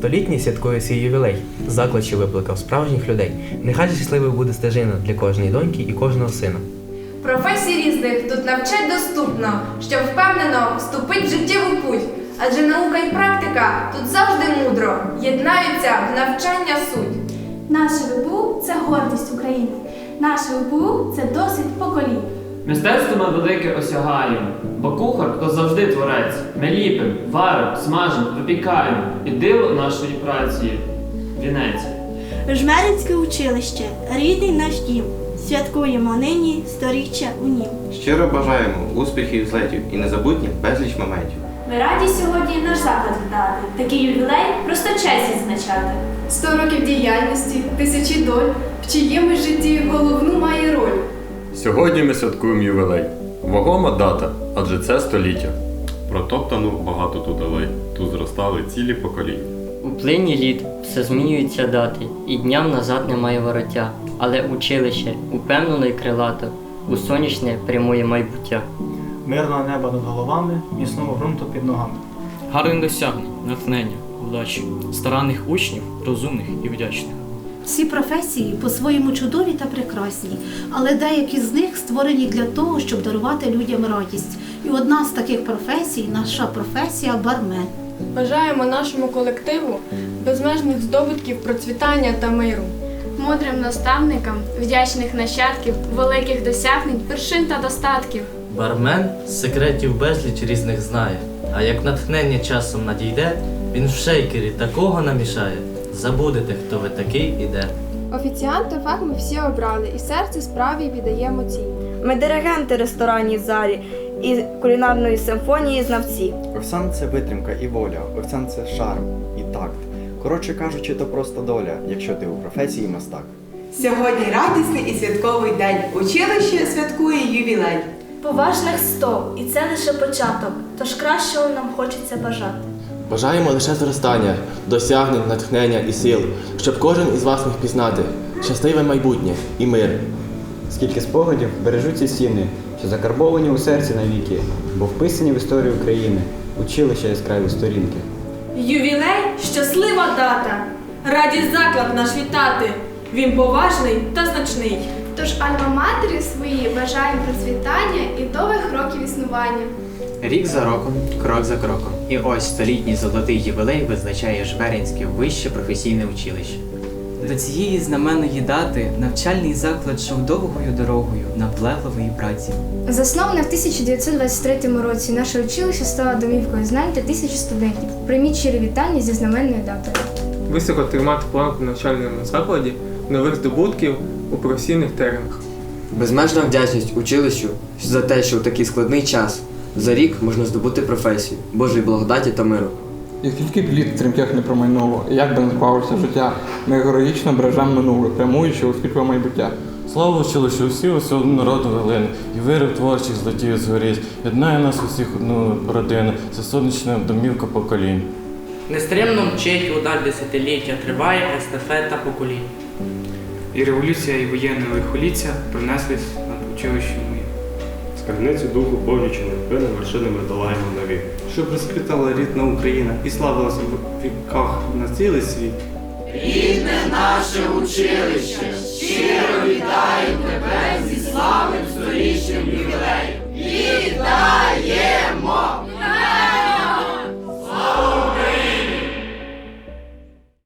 Столітній святкує свій ювілей. Заклад, що викликав справжніх людей. Нехай же щасливою буде стежина для кожної доньки і кожного сина. Професій різних тут навчать доступно, щоб впевнено вступить в життєву путь. Адже наука і практика тут завжди мудро єднаються в навчання суть. Наше ВПУ – це гордість України. Наше ВПУ – це досвід поколінь. Мистецтво ми велике осягаємо, бо кухар то завжди творець. Ми ліпим, варим, смажим, випікаємо. І диво нашої праці вінець. Жмеринське училище, рідний наш дім. Святкуємо нині сторіччя у нім. Щиро бажаємо успіхів, злетів і незабутніх безліч моментів. Ми раді сьогодні наш заклад вітати. Такий ювілей просто честь відзначати. Сто років діяльності, тисячі доль, в чиєму житті головну має роль. Сьогодні ми святкуємо ювілей. Вагома дата, адже це століття. Протоптано багато тут алей, тут зростали цілі покоління. У плині літ все змінюються дати, і дням назад немає вороття, але училище упевнено й крилато, у сонячне прямує майбуття. мирного неба над головами, міцного ґрунту під ногами. Гарних досягнень, натхнення, вдачі, старанних учнів, розумних і вдячних. Всі професії по-своєму чудові та прекрасні, але деякі з них створені для того, щоб дарувати людям радість. І одна з таких професій наша професія бармен. Бажаємо нашому колективу безмежних здобутків, процвітання та миру. Мудрим наставникам, вдячних нащадків, великих досягнень, вершин та достатків. Бармен секретів безліч різних знає, а як натхнення часом надійде, він в шейкері такого намішає. Забудете, хто ви такий іде. Офіціанта фах ми всі обрали, і серце справі віддаємо цій. Ми диригенти ресторанній залі і кулінарної симфонії знавці. Офіціант це витримка і воля, офіціант це шарм і такт. Коротше кажучи, то просто доля, якщо ти у професії мастак. Сьогодні радісний і святковий день. Училище святкує ювілей. Поважних сто, і це лише початок, тож кращого нам хочеться бажати. Бажаємо лише зростання, досягнень, натхнення і сил, щоб кожен із вас міг пізнати щасливе майбутнє і мир. Скільки спогадів бережуть ці стіни, що закарбовані у серці навіки, бо вписані в історію України, училища яскраві сторінки. Ювілей щаслива дата. Раді заклад наш вітати. Він поважний та значний. Тож альма-матері свої бажаємо процвітання і довгих років існування. Рік за роком, крок за кроком. І ось столітній золотий ювілей визначає Жмеринське вище професійне училище. До цієї знаменної дати навчальний заклад йшов довгою дорогою наполегливої праці. Засноване в 1923 році наше училище стало домівкою знань та тисяч студентів. Прийміть щирі вітання зі знаменною датою. Високо тримати планку в навчальному закладі нових здобутків у професійних теренах. Безмежна вдячність училищу за те, що в такий складний час за рік можна здобути професію, Божої благодаті та миру. І скільки б літ стрімких не промайнуло, як би не склалося життя, ми героїчно бережемо минуле, прямуючи у світле майбуття. Слава училищу, усі усього народу галини, і вири в творчих злетів згоріть. Єднає нас усіх одну родину, це сонячна домівка поколінь. Нестримно мчить удаль десятиліття, триває естафета поколінь. І революція, і воєнне лихоліття принеслись над училищем ми. Скарбницю духу повнічі невпини вершинами долаємо нові. Щоб розквітала рідна Україна і славилася в віках на цілий світ. Рідне наше училище. Щиро вітаю тебе зі славним сторіччям ювілею. Вітаємо!